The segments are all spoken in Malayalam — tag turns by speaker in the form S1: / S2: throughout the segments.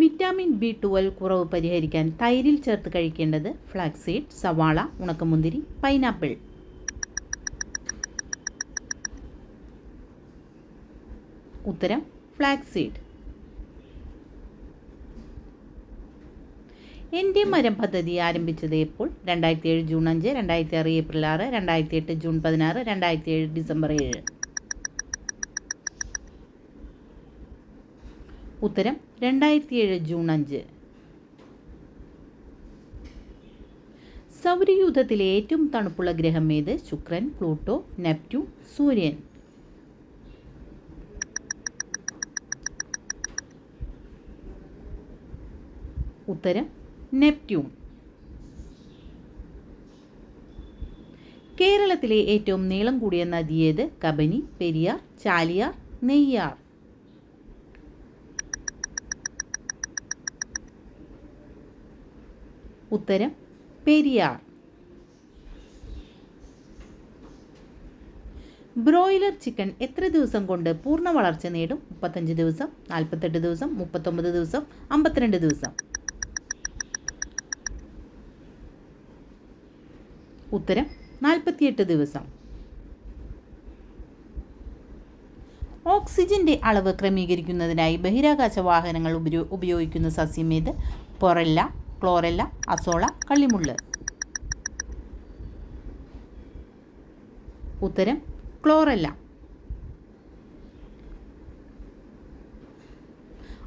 S1: വിറ്റാമിൻ ബി ട്വൽവ് കുറവ് പരിഹരിക്കാൻ തൈരിൽ ചേർത്ത് കഴിക്കേണ്ടത് ഫ്ലാക്സീഡ് സവാള ഉണക്കമുന്തിരി പൈനാപ്പിൾ. ഉത്തരം ഫ്ലാക്സീഡ്. എന്റെ മരം പദ്ധതി ആരംഭിച്ചത് എപ്പോൾ? രണ്ടായിരത്തി ഏഴ് ജൂൺ അഞ്ച് രണ്ടായിരത്തി ആറ് ഏപ്രിൽ ആറ് രണ്ടായിരത്തി എട്ട് ജൂൺ പതിനാറ് രണ്ടായിരത്തി ഏഴ് ഡിസംബർ ഏഴ്. ഉത്തരം രണ്ടായിരത്തി ഏഴ് ജൂൺ അഞ്ച്. സൗരയൂഥത്തിലെ ഏറ്റവും തണുപ്പുള്ള ഗ്രഹം ഏത്? ശുക്രൻ പ്ലൂട്ടോ നെപ്റ്റ്യൂൺ സൂര്യൻ. ഉത്തരം നെപ്റ്റ്യൂൺ. കേരളത്തിലെ ഏറ്റവും നീളം കൂടിയ നദിയേത് കബനി പെരിയാർ ചാലിയാർ നെയ്യാർ. ഉത്തരം പെരിയാർ. ബ്രോയിലർ ചിക്കൻ എത്ര ദിവസം കൊണ്ട് പൂർണ വളർച്ച നേടും? മുപ്പത്തഞ്ച് ദിവസം നാൽപ്പത്തെട്ട് ദിവസം മുപ്പത്തൊമ്പത് ദിവസം അമ്പത്തിരണ്ട് ദിവസം. ഉത്തരം നാൽപ്പത്തിയെട്ട് ദിവസം. ഓക്സിജന്റെ അളവ് ക്രമീകരിക്കുന്നതിനായി ബഹിരാകാശ വാഹനങ്ങൾ ഉപയോ ഉപയോഗിക്കുന്ന സസ്യം ഏത്? പൊറല്ല ക്ലോറല്ല അസോള കള്ളിമുള്ള്. ഉത്തരം ക്ലോറെല്ല.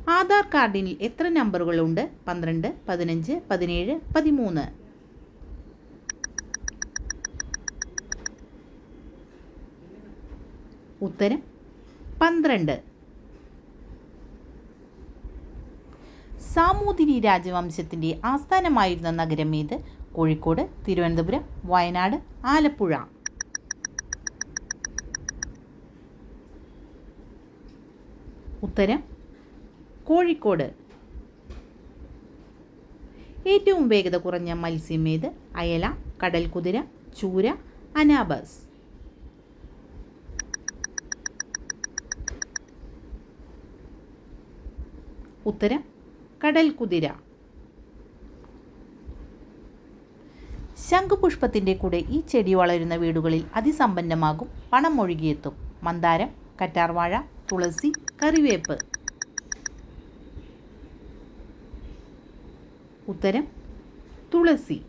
S1: ആധാർ കാർഡിൽ എത്ര നമ്പറുകളുണ്ട്? പന്ത്രണ്ട് പതിനഞ്ച് പതിനേഴ് പതിമൂന്ന്. ഉത്തരം പന്ത്രണ്ട്. സാമൂതിരി രാജവംശത്തിന്റെ ആസ്ഥാനമായിരുന്ന നഗരം ഏത്? കോഴിക്കോട് തിരുവനന്തപുരം വയനാട് ആലപ്പുഴ. ഉത്തരം കോഴിക്കോട്. ഏറ്റവും വേഗത കുറഞ്ഞ മത്സ്യം ഏത്? അയല കടൽ കുതിര ചൂര അനാബസ്. ഉത്തരം കടൽ കുതിര. ശംഖുപുഷ്പത്തിന്റെ കൂടെ ഈ ചെടി വളരുന്ന വീടുകളിൽ അതിസമ്പന്നമാകും പണം ഒഴുകിയെത്തും. മന്ദാരം കറ്റാർവാഴ തുളസി കറിവേപ്പ്. ഉത്തരം തുളസി.